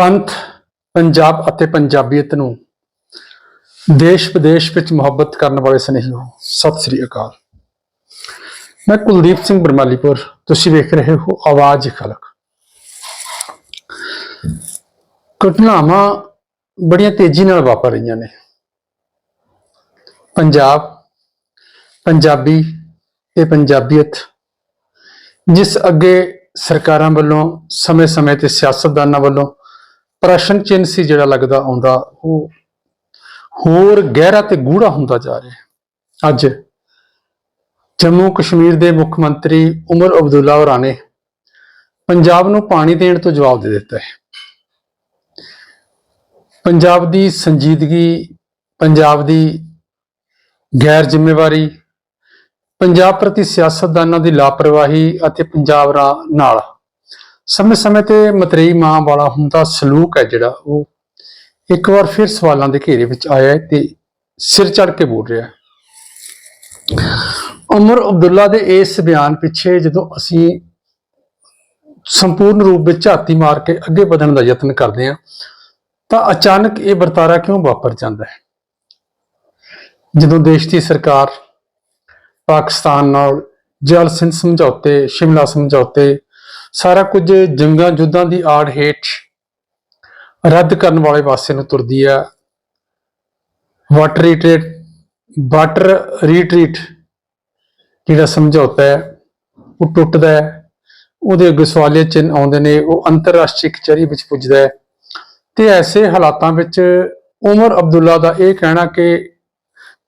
ਪੰਥ, ਪੰਜਾਬ ਅਤੇ ਪੰਜਾਬੀਅਤ ਨੂੰ ਦੇਸ਼ ਵਿਦੇਸ਼ ਵਿੱਚ ਮੁਹੱਬਤ ਕਰਨ ਵਾਲੇ ਸਨੇਹੀਓ ਸਤਿ ਸ੍ਰੀ ਅਕਾਲ। ਮੈਂ ਕੁਲਦੀਪ ਸਿੰਘ ਬਰਮਾਲੀਪੁਰ, ਤੁਸੀਂ ਵੇਖ ਰਹੇ ਹੋ ਆਵਾਜ਼ ਖਲਕ। ਘਟਨਾਵਾਂ ਬੜੀਆਂ ਤੇਜ਼ੀ ਨਾਲ ਵਾਪਰ ਰਹੀਆਂ ਨੇ। ਪੰਜਾਬ, ਪੰਜਾਬੀ ਤੇ ਪੰਜਾਬੀਅਤ, ਜਿਸ ਅੱਗੇ ਸਰਕਾਰਾਂ ਵੱਲੋਂ ਸਮੇਂ-ਸਮੇਂ ਤੇ ਸਿਆਸਤਦਾਨਾਂ ਵੱਲੋਂ ਪ੍ਰਸ਼ਨ ਚਿੰਨ੍ਹ ਸੀ ਜਿਹੜਾ ਲੱਗਦਾ ਆਉਂਦਾ, ਉਹ ਹੋਰ ਗਹਿਰਾ ਤੇ ਗੂੜਾ ਹੁੰਦਾ ਜਾ ਰਿਹਾ ਅੱਜ ਜੰਮੂ ਕਸ਼ਮੀਰ ਦੇ ਮੁੱਖ ਮੰਤਰੀ ਉਮਰ ਅਬਦੁੱਲਾ ਹੋਰਾਂ ਨੇ ਪੰਜਾਬ ਨੂੰ ਪਾਣੀ ਦੇਣ ਤੋਂ ਜਵਾਬ ਦੇ ਦਿੱਤਾ ਹੈ। ਪੰਜਾਬ ਦੀ ਸੰਜੀਦਗੀ, ਪੰਜਾਬ ਦੀ ਗੈਰ ਜ਼ਿੰਮੇਵਾਰੀ, ਪੰਜਾਬ ਪ੍ਰਤੀ ਸਿਆਸਤਦਾਨਾਂ ਦੀ ਲਾਪਰਵਾਹੀ ਅਤੇ ਪੰਜਾਬ ਰਾ, ਨਾਲ ਸਮੇਂ-ਸਮੇਂ ਤੇ ਮਤਰੇਈ ਮਾਂ ਵਾਲਾ ਹੁੰਦਾ ਸਲੂਕ ਹੈ ਜਿਹੜਾ, ਉਹ ਇੱਕ ਵਾਰ ਫਿਰ ਸਵਾਲਾਂ ਦੇ ਘੇਰੇ ਵਿੱਚ ਆਇਆ ਤੇ ਸਿਰ ਚੜ ਕੇ ਬੋਲ ਰਿਹਾ ਉਮਰ ਅਬਦੁੱਲਾ ਦੇ ਇਸ ਬਿਆਨ ਪਿੱਛੇ ਜਦੋਂ ਅਸੀਂ ਸੰਪੂਰਨ ਰੂਪ ਵਿੱਚ ਝਾਤੀ ਮਾਰ ਕੇ ਅੱਗੇ ਵਧਣ ਦਾ ਯਤਨ ਕਰਦੇ ਹਾਂ, ਤਾਂ ਅਚਾਨਕ ਇਹ ਵਰਤਾਰਾ ਕਿਉਂ ਵਾਪਰ ਜਾਂਦਾ ਹੈ? ਜਦੋਂ ਦੇਸ਼ ਦੀ ਸਰਕਾਰ ਪਾਕਿਸਤਾਨ ਨਾਲ ਜਲ ਸਿੰਧ ਸਮਝੌਤੇ, ਸ਼ਿਮਲਾ ਸਮਝੌਤੇ ਸਾਰਾ ਕੁਝ ਜੰਗਾਂ ਯੁੱਧਾਂ ਦੀ ਆੜ ਹੇਠ ਰੱਦ ਕਰਨ ਵਾਲੇ ਪਾਸੇ ਨੂੰ ਤੁਰਦੀ ਆ। ਵਾਟਰ ਰੀਟ੍ਰੀਟ ਵਾਟਰ ਰੀਟਰੀਟ ਜਿਹੜਾ ਸਮਝੌਤਾ ਹੈ, ਉਹ ਟੁੱਟਦਾ ਹੈ। ਉਹਦੇ ਅੱਗੇ ਸਵਾਲੀਆ ਚਿੰਨ੍ਹ ਆਉਂਦੇ ਨੇ, ਉਹ ਅੰਤਰਰਾਸ਼ਟਰੀ ਕਚਹਿਰੀ ਵਿੱਚ ਪੁੱਜਦਾ ਹੈ। ਤੇ ਐਸੇ ਹਾਲਾਤਾਂ ਵਿੱਚ ਉਮਰ ਅਬਦੁੱਲਾ ਦਾ ਇਹ ਕਹਿਣਾ ਕਿ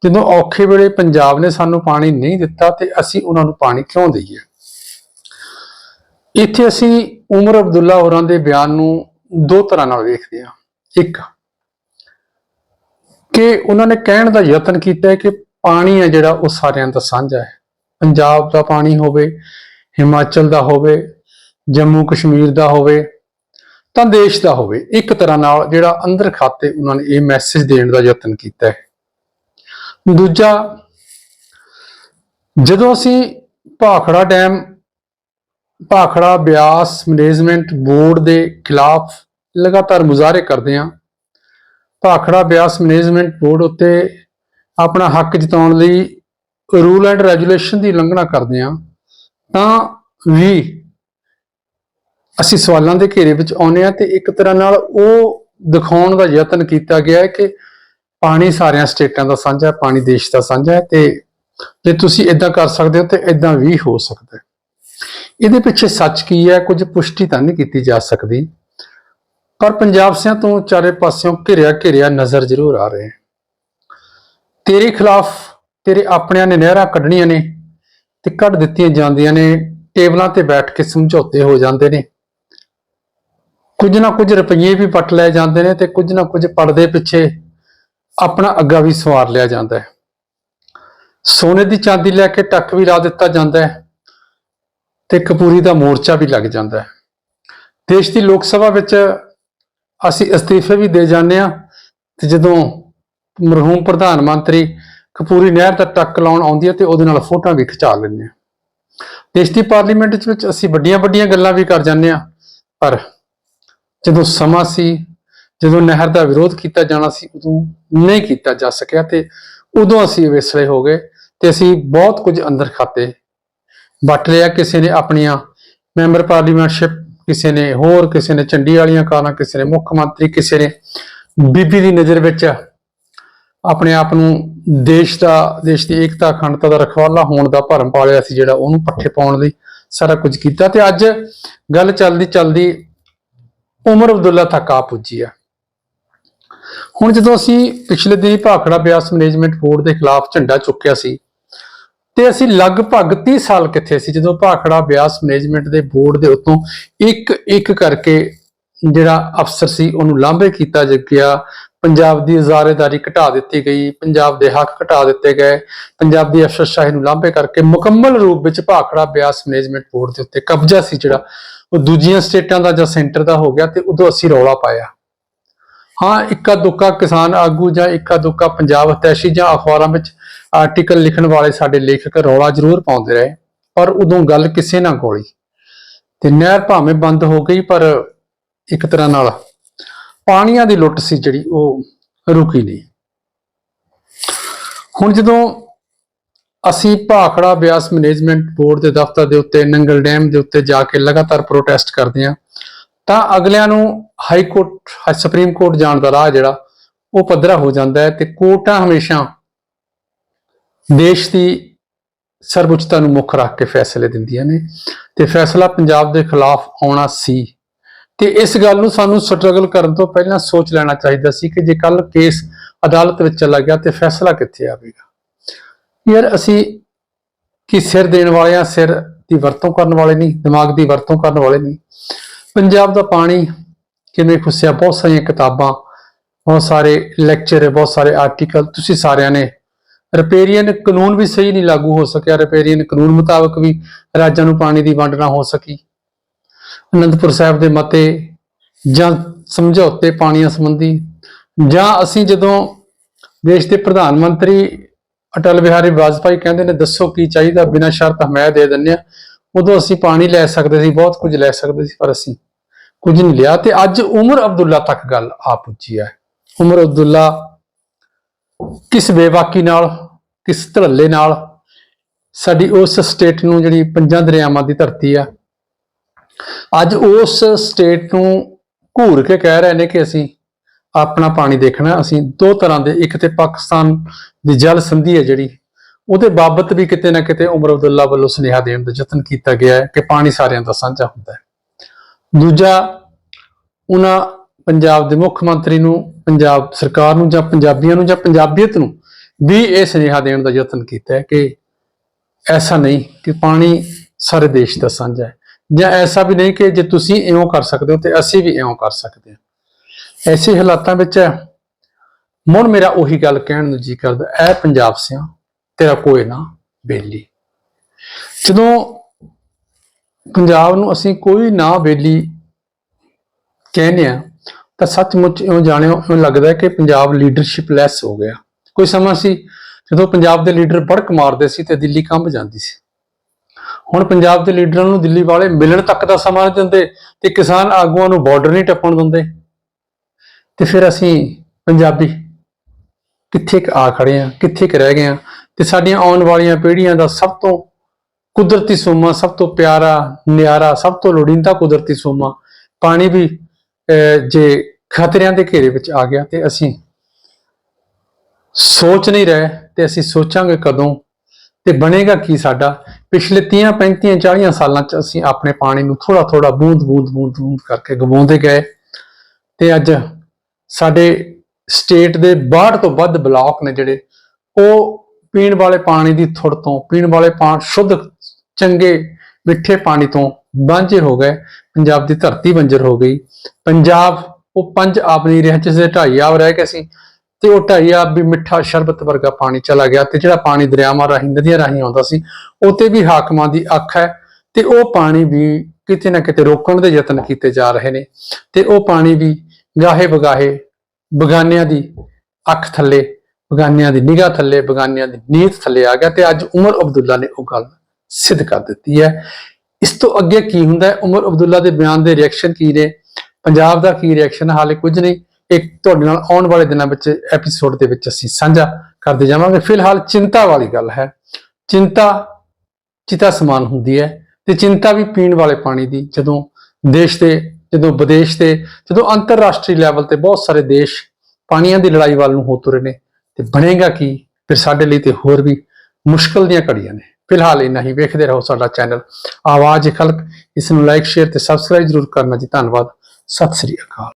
ਜਦੋਂ ਔਖੇ ਵੇਲੇ ਪੰਜਾਬ ਨੇ ਸਾਨੂੰ ਪਾਣੀ ਨਹੀਂ ਦਿੱਤਾ ਤੇ ਅਸੀਂ ਉਹਨਾਂ ਨੂੰ ਪਾਣੀ ਕਿਉਂ ਦਈਏ? ਇੱਥੇ ਅਸੀਂ ਉਮਰ ਅਬਦੁੱਲਾ ਹੋਰਾਂ ਦੇ ਬਿਆਨ ਨੂੰ ਦੋ ਤਰ੍ਹਾਂ ਨਾਲ ਵੇਖਦੇ ਹਾਂ। ਇੱਕ, ਕਿ ਉਹਨਾਂ ਨੇ ਕਹਿਣ ਦਾ ਯਤਨ ਕੀਤਾ ਹੈ ਕਿ ਪਾਣੀ ਹੈ ਜਿਹੜਾ ਉਹ ਸਾਰਿਆਂ ਦਾ ਸਾਂਝਾ ਹੈ। ਪੰਜਾਬ ਦਾ ਪਾਣੀ ਹੋਵੇ, ਹਿਮਾਚਲ ਦਾ ਹੋਵੇ, ਜੰਮੂ ਕਸ਼ਮੀਰ ਦਾ ਹੋਵੇ, ਤਾਂ ਦੇਸ਼ ਦਾ ਹੋਵੇ, ਇੱਕ ਤਰ੍ਹਾਂ ਨਾਲ ਜਿਹੜਾ ਅੰਦਰ ਖਾਤੇ ਉਹਨਾਂ ਨੇ ਇਹ ਮੈਸੇਜ ਦੇਣ ਦਾ ਯਤਨ ਕੀਤਾ ਹੈ। ਦੂਜਾ, ਜਦੋਂ ਅਸੀਂ Bhakra dam Bhakra Beas management board ਦੇ ਖਿਲਾਫ ਲਗਾਤਾਰ ਮੁਜ਼ਾਹਰੇ ਕਰਦੇ ਹਾਂ। ਭਾਖੜਾ ਬਿਆਸ ਮੈਨੇਜਮੈਂਟ ਬੋਰਡ ਉੱਤੇ ਆਪਣਾ ਹੱਕ ਜਿਤਾਉਣ ਲਈ ਰੂਲ ਐਂਡ ਰੈਗੂਲੇਸ਼ਨ ਦੀ ਉਲੰਘਣਾ ਕਰਦੇ ਹਾਂ। ਤਾਂ ਵੀ ਅਸੀਂ ਸਵਾਲਾਂ ਦੇ ਘੇਰੇ ਵਿੱਚ ਆਉਂਦੇ ਹਾਂ ਤੇ ਇੱਕ ਤਰ੍ਹਾਂ ਨਾਲ ਉਹ ਦਿਖਾਉਣ ਦਾ ਯਤਨ ਕੀਤਾ ਗਿਆ ਹੈ ਕਿ ਪਾਣੀ ਸਾਰਿਆਂ ਸਟੇਟਾਂ ਦਾ ਸਾਂਝਾ ਹੈ, ਪਾਣੀ ਦੇਸ਼ ਦਾ ਸਾਂਝਾ ਹੈ ਤੇ ਜੇ ਤੁਸੀਂ ਇਦਾਂ ਕਰ ਸਕਦੇ ਹੋ ਤੇ ਇਦਾਂ ਵੀ ਹੋ ਸਕਦਾ ਹੈ। ਇਹਦੇ ਪਿੱਛੇ ਸੱਚ ਕੀ ਹੈ? ਕੁਝ ਪੁਸ਼ਟੀ ਤਾਂ ਨਹੀਂ ਕੀਤੀ ਜਾ ਸਕਦੀ। ਪਰ ਪੰਜਾਬ ਸਿਆਂ ਤੋਂ ਚਾਰੇ ਪਾਸਿਓਂ ਘਿਰਿਆ ਘਿਰਿਆ ਨਜ਼ਰ ਜ਼ਰੂਰ ਆ ਰਹੇ। ਤੇਰੇ ਖਿਲਾਫ ਤੇਰੇ ਆਪਣਿਆਂ ਨੇ ਨਹਿਰਾਂ ਕੱਢਣੀਆਂ ਨੇ ਤੇ ਕੱਢ ਦਿੱਤੀਆਂ ਜਾਂਦੀਆਂ ਨੇ। ਟੇਬਲਾਂ ਤੇ ਬੈਠ ਕੇ ਸਮਝੌਤੇ ਹੋ ਜਾਂਦੇ ਨੇ। ਕੁਝ ਨਾ ਕੁਝ ਰੁਪਈਏ ਵੀ ਪੱਟ ਲਏ ਜਾਂਦੇ ਨੇ ਤੇ ਕੁਝ ਨਾ ਕੁਝ ਪੜਦੇ ਪਿੱਛੇ ਆਪਣਾ ਅੱਗਾ ਵੀ ਸਵਾਰ ਲਿਆ ਜਾਂਦਾ ਹੈ। ਸੋਨੇ ਦੀ ਚਾਂਦੀ ਲੈ ਕੇ ਟੱਕ ਵੀ ਲਾ ਦਿੱਤਾ ਜਾਂਦਾ ਹੈ। ਤੇ ਕਪੂਰੀ ਦਾ ਮੋਰਚਾ ਵੀ ਲੱਗ ਜਾਂਦਾ ਹੈ। ਦੇਸ਼ ਦੀ ਲੋਕ ਸਭਾ ਵਿੱਚ ਅਸੀਂ ਅਸਤੀਫੇ ਵੀ ਦੇ ਜਾਂਦੇ ਆ ਤੇ ਜਦੋਂ ਮਰਹੂਮ ਪ੍ਰਧਾਨ ਮੰਤਰੀ ਕਪੂਰੀ ਨਹਿਰ ਦਾ ਟੱਕ ਲਾਉਣ ਆਉਂਦੀ ਹੈ ਤੇ ਉਹਦੇ ਨਾਲ ਫੋਟੋਆਂ ਵੀ ਖਿਚਾ ਲੈਂਦੇ ਆ ਦੇਸ਼ ਦੀ ਪਾਰਲੀਮੈਂਟ ਵਿੱਚ ਅਸੀਂ ਵੱਡੀਆਂ ਵੱਡੀਆਂ ਗੱਲਾਂ ਵੀ ਕਰ ਜਾਂਦੇ ਆ ਪਰ ਜਦੋਂ ਸਮਾਂ ਸੀ, ਜਦੋਂ ਨਹਿਰ ਦਾ ਵਿਰੋਧ ਕੀਤਾ ਜਾਣਾ ਸੀ, ਉਦੋਂ ਨਹੀਂ ਕੀਤਾ ਜਾ ਸਕਿਆ ਤੇ ਉਦੋਂ ਅਸੀਂ ਵਿਸਲੇ ਹੋ ਗਏ ਤੇ ਅਸੀਂ ਬਹੁਤ ਕੁਝ ਅੰਦਰ ਖਾਤੇ ਵੱਟ ਲਿਆ ਕਿਸੇ ਨੇ ਆਪਣੀਆਂ, ਮੈਂਬਰ ਪਾਰਲੀਮੈਂਟਸ਼ਿਪ ਕਿਸੇ ਨੇ, ਹੋਰ ਕਿਸੇ ਨੇ ਚੰਡੀ ਵਾਲੀਆਂ ਕਾਰਾਂ ਕਿਸੇ ਨੇ, ਮੁੱਖ ਮੰਤਰੀ ਕਿਸੇ ਨੇ, ਬੀਬੀ ਦੀ ਨਜ਼ਰ ਵਿੱਚ ਆਪਣੇ ਆਪ ਨੂੰ ਦੇਸ਼ ਦਾ, ਦੇਸ਼ ਦੀ ਏਕਤਾ, ਅਖੰਡਤਾ ਦਾ ਰਖਵਾਲਾ ਹੋਣ ਦਾ ਭਰਮ ਪਾਲਿਆ ਸੀ ਜਿਹੜਾ ਉਹਨੂੰ ਪੱਠੇ ਪਾਉਣ ਲਈ ਸਾਰਾ ਕੁਝ ਕੀਤਾ ਤੇ ਅੱਜ ਗੱਲ ਚੱਲਦੀ ਚੱਲਦੀ ਉਮਰ ਅਬਦੁੱਲਾ ਤੱਕ ਆ ਪੁੱਜੀ ਆ। ਹੁਣ ਜਦੋਂ ਅਸੀਂ ਪਿਛਲੇ ਦਿਨੀ ਭਾਖੜਾ ਬਿਆਸ ਮੈਨੇਜਮੈਂਟ ਬੋਰਡ ਦੇ ਖਿਲਾਫ ਝੰਡਾ ਚੁੱਕਿਆ ਸੀ ਤੇ ਅਸੀਂ ਲਗਭਗ 30 ਸਾਲ ਕਿੱਥੇ ਸੀ? ਜਦੋਂ ਭਾਖੜਾ ਬਿਆਸ ਮੈਨੇਜਮੈਂਟ ਦੇ ਬੋਰਡ ਦੇ ਉੱਤੋਂ ਇੱਕ ਇੱਕ ਕਰਕੇ ਜਿਹੜਾ ਅਫਸਰ ਸੀ, ਉਹਨੂੰ ਲਾਂਭੇ ਕੀਤਾ ਗਿਆ। ਪੰਜਾਬ ਦੀ ਇਜ਼ਾਰੇਦਾਰੀ ਘਟਾ ਦਿੱਤੀ ਗਈ, ਪੰਜਾਬ ਦੇ ਹੱਕ ਘਟਾ ਦਿੱਤੇ ਗਏ। ਪੰਜਾਬ ਦੀ ਅਫਸਰਸ਼ਾਹੀ ਨੂੰ ਲਾਂਭੇ ਕਰਕੇ ਮੁਕੰਮਲ ਰੂਪ ਵਿੱਚ ਭਾਖੜਾ ਬਿਆਸ ਮੈਨੇਜਮੈਂਟ ਬੋਰਡ ਦੇ ਉੱਤੇ ਕਬਜ਼ਾ ਸੀ ਜਿਹੜਾ। ਉਹ ਦੂਜੀਆਂ ਸਟੇਟਾਂ ਦਾ ਜਾਂ ਸੈਂਟਰ ਦਾ ਹੋ ਗਿਆ ਤੇ ਉਦੋਂ ਅਸੀਂ ਰੌਲਾ ਪਾਇਆ। ਹਾਂ ਇੱਕਾ ਦੁੱਕਾ ਕਿਸਾਨ ਆਗੂ ਜਾਂ ਇੱਕਾ ਦੁੱਕਾ ਪੰਜਾਬ ਹਤੈਸ਼ੀ ਜਾਂ ਅਖਬਾਰਾਂ ਵਿੱਚ ਆਰਟੀਕਲ ਲਿਖਣ ਵਾਲੇ ਸਾਡੇ ਲੇਖਕ ਰੌਲਾ ਜ਼ਰੂਰ ਪਾਉਂਦੇ ਰਹੇ, ਪਰ ਉਦੋਂ ਗੱਲ ਕਿਸੇ ਨਾ ਕੋਲੀ ਤੇ ਨਹਿਰ ਭਾਵੇਂ ਬੰਦ ਹੋ ਗਈ, ਪਰ ਇੱਕ ਤਰ੍ਹਾਂ ਨਾਲ ਪਾਣੀਆਂ ਦੀ ਲੁੱਟ ਸੀ ਜਿਹੜੀ ਉਹ ਰੁਕੀ ਨਹੀਂ। ਹੁਣ ਜਦੋਂ ਅਸੀਂ ਭਾਖੜਾ ਬਿਆਸ ਮੈਨੇਜਮੈਂਟ ਬੋਰਡ ਦੇ ਦਫ਼ਤਰ ਦੇ ਉੱਤੇ, ਨੰਗਲ ਡੈਮ ਦੇ ਉੱਤੇ ਜਾ ਕੇ ਲਗਾਤਾਰ ਪ੍ਰੋਟੈਸਟ ਕਰਦੇ ਹਾਂ, ਤਾਂ ਅਗਲਿਆਂ ਨੂੰ ਹਾਈ ਕੋਰਟ ਸੁਪਰੀਮ ਕੋਰਟ ਜਾਣ ਦਾ ਰਾਹ ਜਿਹੜਾ, ਉਹ ਪੱਧਰਾ ਹੋ ਜਾਂਦਾ ਹੈ ਤੇ ਕੋਰਟਾਂ ਹਮੇਸ਼ਾ ਦੇਸ਼ ਦੀ ਸਰਵਉੱਚਤਾ ਨੂੰ ਮੁੱਖ ਰੱਖ ਕੇ ਫੈਸਲੇ ਦਿੰਦੀਆਂ ਨੇ ਤੇ ਫੈਸਲਾ ਪੰਜਾਬ ਦੇ ਖਿਲਾਫ ਆਉਣਾ ਸੀ। ਤੇ ਇਸ ਗੱਲ ਨੂੰ ਸਾਨੂੰ ਸਟਰਗਲ ਕਰਨ ਤੋਂ ਪਹਿਲਾਂ ਸੋਚ ਲੈਣਾ ਚਾਹੀਦਾ ਸੀ ਕਿ ਜੇ ਕੱਲ ਕੇਸ ਅਦਾਲਤ ਵਿੱਚ ਚਲਾ ਗਿਆ ਤੇ ਫੈਸਲਾ ਕਿੱਥੇ ਆਵੇਗਾ। ਯਾਰ ਅਸੀਂ ਕਿ ਸਿਰ ਦੇਣ ਵਾਲੇ ਆ ਸਿਰ ਦੀ ਵਰਤੋਂ ਕਰਨ ਵਾਲੇ ਨਹੀਂ, ਦਿਮਾਗ ਦੀ ਵਰਤੋਂ ਕਰਨ ਵਾਲੇ ਨਹੀਂ। ਪੰਜਾਬ ਦਾ ਪਾਣੀ ਕਿਵੇਂ ਖੁੱਸਿਆ ਬਹੁਤ ਸਾਰੀਆਂ ਕਿਤਾਬਾਂ, ਬਹੁਤ ਸਾਰੇ ਲੈਕਚਰ ਬਹੁਤ ਸਾਰੇ ਆਰਟੀਕਲ ਤੁਸੀਂ ਸਾਰਿਆਂ ਨੇ ਰਿਪੇਰੀਅਨ ਕਾਨੂੰਨ ਵੀ ਸਹੀ ਨਹੀਂ ਲਾਗੂ ਹੋ ਸਕਿਆ। ਰਿਪੇਰੀਅਨ ਕਾਨੂੰਨ ਮੁਤਾਬਕ ਵੀ ਰਾਜਾਂ ਨੂੰ ਪਾਣੀ ਦੀ ਵੰਡ ਨਾ ਹੋ ਸਕੀ। ਅਨੰਦਪੁਰ ਸਾਹਿਬ ਦੇ ਮਤੇ ਜਾਂ ਸਮਝੌਤੇ ਪਾਣੀਆਂ ਸੰਬੰਧੀ ਜਾਂ ਅਸੀਂ ਜਦੋਂ ਦੇਸ਼ ਦੇ ਪ੍ਰਧਾਨ ਮੰਤਰੀ ਅਟਲ ਬਿਹਾਰੀ ਵਾਜਪਾਈ ਕਹਿੰਦੇ ਨੇ, ਦੱਸੋ ਕੀ ਚਾਹੀਦਾ? ਬਿਨਾਂ ਸ਼ਰਤ ਹਮਾਇ ਦੇ ਦਿੰਦੇ ਆ ਉਦੋਂ ਅਸੀਂ ਪਾਣੀ ਲੈ ਸਕਦੇ ਸੀ, ਬਹੁਤ ਕੁਝ ਲੈ ਸਕਦੇ ਸੀ, ਪਰ ਅਸੀਂ ਕੁਝ ਨਹੀਂ ਲਿਆ। ਤੇ ਅੱਜ ਉਮਰ ਅਬਦੁੱਲਾ ਤੱਕ ਗੱਲ ਆ ਪੁੱਜੀ ਹੈ। ਉਮਰ ਅਬਦੁੱਲਾ ਕਿਸ ਬੇਬਾਕੀ ਨਾਲ, ਕਿਸ ਧੜੱਲੇ ਨਾਲ ਸਾਡੀ ਉਸ ਸਟੇਟ ਨੂੰ ਜਿਹੜੀ ਪੰਜਾਂ ਦਰਿਆਵਾਂ ਦੀ ਧਰਤੀ ਆ। ਅੱਜ ਉਸ ਸਟੇਟ ਨੂੰ ਘੂਰ ਕੇ ਕਹਿ ਰਹੇ ਨੇ ਕਿ ਅਸੀਂ ਆਪਣਾ ਪਾਣੀ ਦੇਖਣਾ, ਅਸੀਂ ਦੋ ਤਰ੍ਹਾਂ ਦੇ, ਇੱਕ ਤੇ ਪਾਕਿਸਤਾਨ ਦੀ ਜਲ ਸੰਧੀ ਹੈ ਜਿਹੜੀ, ਉਹਦੇ ਬਾਬਤ ਵੀ ਕਿਤੇ ਨਾ ਕਿਤੇ ਉਮਰ ਅਬਦੁੱਲਾ ਵੱਲੋਂ ਸੁਨੇਹਾ ਦੇਣ ਦਾ ਯਤਨ ਕੀਤਾ ਗਿਆ ਹੈ ਕਿ ਪਾਣੀ ਸਾਰਿਆਂ ਦਾ ਸਾਂਝਾ ਹੁੰਦਾ ਹੈ। ਦੂਜਾ, ਉਹਨਾਂ ਪੰਜਾਬ ਦੇ ਮੁੱਖ ਮੰਤਰੀ ਨੂੰ, ਪੰਜਾਬ ਸਰਕਾਰ ਨੂੰ ਜਾਂ ਪੰਜਾਬੀਆਂ ਨੂੰ ਜਾਂ ਪੰਜਾਬੀਅਤ ਨੂੰ ਵੀ ਇਹ ਸੁਨੇਹਾ ਦੇਣ ਦਾ ਯਤਨ ਕੀਤਾ ਹੈ ਕਿ ਐਸਾ ਨਹੀਂ ਕਿ ਪਾਣੀ ਸਾਰੇ ਦੇਸ਼ ਦਾ ਸਾਂਝਾ ਹੈ। ਜਾਂ ਐਸਾ ਵੀ ਨਹੀਂ ਕਿ ਜੇ ਤੁਸੀਂ ਇਉਂ ਕਰ ਸਕਦੇ ਹੋ ਤੇ ਅਸੀਂ ਵੀ ਇਉਂ ਕਰ ਸਕਦੇ ਹਾਂ। ਐਸੇ ਹਾਲਾਤਾਂ ਵਿੱਚ ਮੁੜ ਮੇਰਾ ਉਹੀ ਗੱਲ ਕਹਿਣ ਨੂੰ ਜੀ ਕਰਦਾ, ਐ ਪੰਜਾਬ ਸਿਆ ਤੇਰਾ ਕੋਈ ਨਾ, ਬੇਲੀ। ਜਦੋਂ ਪੰਜਾਬ ਨੂੰ ਅਸੀਂ ਕੋਈ ਨਾ ਬੇਲੀ ਕਹਿੰਦੇ ਆ ਤਾਂ ਸੱਚਮੁੱਚ ਇਉਂ ਜਾਣਿਓ, ਇਉਂ ਲੱਗਦਾ ਕਿ ਪੰਜਾਬ ਲੀਡਰਸ਼ਿਪ ਲੈਸ ਹੋ ਗਿਆ। ਕੋਈ ਸਮਾਂ ਸੀ ਜਦੋਂ ਪੰਜਾਬ ਦੇ ਲੀਡਰ ਬੜਕ ਮਾਰਦੇ ਸੀ ਤੇ ਦਿੱਲੀ ਕੰਬ ਜਾਂਦੀ ਸੀ। ਹੁਣ ਪੰਜਾਬ ਦੇ ਲੀਡਰਾਂ ਨੂੰ ਦਿੱਲੀ ਵਾਲੇ ਮਿਲਣ ਤੱਕ ਦਾ ਸਮਾਂ ਨਹੀਂ ਦਿੰਦੇ ਤੇ ਕਿਸਾਨ ਆਗੂਆਂ ਨੂੰ ਬਾਰਡਰ ਨਹੀਂ ਟੱਪਣ ਦਿੰਦੇ। ਤੇ ਫਿਰ ਅਸੀਂ ਪੰਜਾਬੀ ਕਿੱਥੇ ਕੁ ਆ ਖੜੇ ਆ ਕਿੱਥੇ ਕੁ ਰਹਿ ਗਏ ਆ ਤੇ ਸਾਡੀਆਂ ਆਉਣ ਵਾਲੀਆਂ ਪੀੜ੍ਹੀਆਂ ਦਾ ਸਭ ਤੋਂ ਕੁਦਰਤੀ ਸੋਮਾ, ਸਭ ਤੋਂ ਪਿਆਰਾ, ਨਿਆਰਾ, ਸਭ ਤੋਂ ਲੋੜੀਂਦਾ ਕੁਦਰਤੀ ਸੋਮਾ ਪਾਣੀ ਵੀ ਜੇ ਖਤਰਿਆਂ ਦੇ ਘੇਰੇ ਵਿੱਚ ਆ ਗਿਆ ਤੇ ਅਸੀਂ ਸੋਚ ਨਹੀਂ ਰਹੇ ਤੇ ਅਸੀਂ ਸੋਚਾਂਗੇ ਕਦੋਂ ਤੇ ਬਣੇਗਾ ਕੀ ਸਾਡਾ। ਪਿਛਲੇ 30 35 40 ਸਾਲਾਂ ਚ ਅਸੀਂ ਆਪਣੇ ਪਾਣੀ ਨੂੰ ਥੋੜਾ ਥੋੜਾ ਬੂੰਦ ਬੂੰਦ ਬੂੰਦ ਬੂੰਦ ਕਰਕੇ ਗਵਾਉਂਦੇ ਗਏ ਤੇ ਅੱਜ ਸਾਡੇ ਸਟੇਟ ਦੇ 62 ਤੋਂ ਵੱਧ ਬਲਾਕ ਨੇ ਜਿਹੜੇ, ਉਹ ਪੀਣ ਵਾਲੇ ਪਾਣੀ ਦੀ ਥੁੜ ਤੋਂ, ਪੀਣ ਵਾਲੇ ਪਾਣੀ ਸ਼ੁੱਧ ਚੰਗੇ ਮਿੱਠੇ ਪਾਣੀ ਤੋਂ ਵਾਂਝੇ ਹੋ ਗਏ। ਪੰਜਾਬ ਦੀ ਧਰਤੀ ਬੰਜਰ ਹੋ ਗਈ। ਪੰਜਾਬ ਉਹ ਪੰਜ ਆਬ ਨਹੀਂ ਰਿਹਾ ਜਿਸ ਦੇ ਢਾਈ ਆਬ ਰਹਿ ਗਏ ਸੀ ਤੇ ਉਹ ਢਾਈ ਆਬ ਵੀ ਮਿੱਠਾ ਸ਼ਰਬਤ ਵਰਗਾ ਪਾਣੀ ਚਲਾ ਗਿਆ ਤੇ ਜਿਹੜਾ ਪਾਣੀ ਦਰਿਆਵਾਂ ਰਾਹੀਂ, ਨਦੀਆਂ ਰਾਹੀਂ ਆਉਂਦਾ ਸੀ ਉਹ ਤੇ ਵੀ ਹਾਕਮਾਂ ਦੀ ਅੱਖ ਹੈ ਤੇ ਉਹ ਪਾਣੀ ਵੀ ਕਿਤੇ ਨਾ ਕਿਤੇ ਰੋਕਣ ਦੇ ਯਤਨ ਕੀਤੇ ਜਾ ਰਹੇ ਨੇ ਤੇ ਉਹ ਪਾਣੀ ਵੀ ਗਾਹੇ ਬਗਾਹੇ ਬਗਾਨਿਆਂ ਦੀ ਅੱਖ ਥੱਲੇ, ਬਗਾਨਿਆਂ ਦੀ ਨਿਗਾਹ ਥੱਲੇ, ਬਗਾਨਿਆਂ ਦੀ ਨੀਤ ਥੱਲੇ ਆ ਗਿਆ ਤੇ ਅੱਜ ਉਮਰ ਅਬਦੁੱਲਾ ਨੇ ਉਹ ਗੱਲ ਸਿੱਧ ਕਰ ਦਿੱਤੀ ਹੈ। ਇਸ ਤੋਂ ਅੱਗੇ ਕੀ ਹੁੰਦਾ ਹੈ? ਉਮਰ ਅਬਦੁੱਲਾ ਦੇ ਬਿਆਨ ਦੇ ਰਿਐਕਸ਼ਨ ਕੀ ਨੇ? ਪੰਜਾਬ ਦਾ ਕੀ ਰਿਐਕਸ਼ਨ ਹਾਲੇ ਕੁਝ ਨਹੀਂ। ਇੱਕ ਤੁਹਾਡੇ ਨਾਲ ਆਉਣ ਵਾਲੇ ਦਿਨਾਂ ਵਿੱਚ ਐਪੀਸੋਡ ਦੇ ਵਿੱਚ ਅਸੀਂ ਸਾਂਝਾ ਕਰਦੇ ਜਾਵਾਂਗੇ। ਫਿਲਹਾਲ ਚਿੰਤਾ ਵਾਲੀ ਗੱਲ ਹੈ। ਚਿੰਤਾ ਚਿਤਾ ਸਮਾਨ ਹੁੰਦੀ ਹੈ ਤੇ ਚਿੰਤਾ ਵੀ ਪੀਣ ਵਾਲੇ ਪਾਣੀ ਦੀ। ਜਦੋਂ ਦੇਸ਼ ਦੇ, ਜਦੋਂ ਵਿਦੇਸ਼ ਦੇ, ਜਦੋਂ ਅੰਤਰਰਾਸ਼ਟਰੀ ਲੈਵਲ ਤੇ ਬਹੁਤ ਸਾਰੇ ਦੇਸ਼ ਪਾਣੀਆਂ ਦੀ ਲੜਾਈ ਵੱਲ ਨੂੰ ਹੋ ਤੁਰੇ ਨੇ, ਤੇ ਬਣੇਗਾ ਕੀ? ਫਿਰ ਸਾਡੇ ਲਈ ਤੇ ਹੋਰ ਵੀ ਮੁਸ਼ਕਲ ਦੀਆਂ ਘੜੀਆਂ ਨੇ। ਫਿਲਹਾਲ ਇੰਨਾ ਹੀ। ਵੇਖਦੇ ਰਹੋ ਸਾਡਾ ਚੈਨਲ ਆਵਾਜ਼ ਖਲਕ ਇਸ ਨੂੰ ਲਾਈਕ ਸ਼ੇਅਰ ਤੇ ਸਬਸਕ੍ਰਾਈਬ ਜ਼ਰੂਰ ਕਰਨਾ ਜੀ। ਧੰਨਵਾਦ। ਸਤਿ ਸ੍ਰੀ ਅਕਾਲ।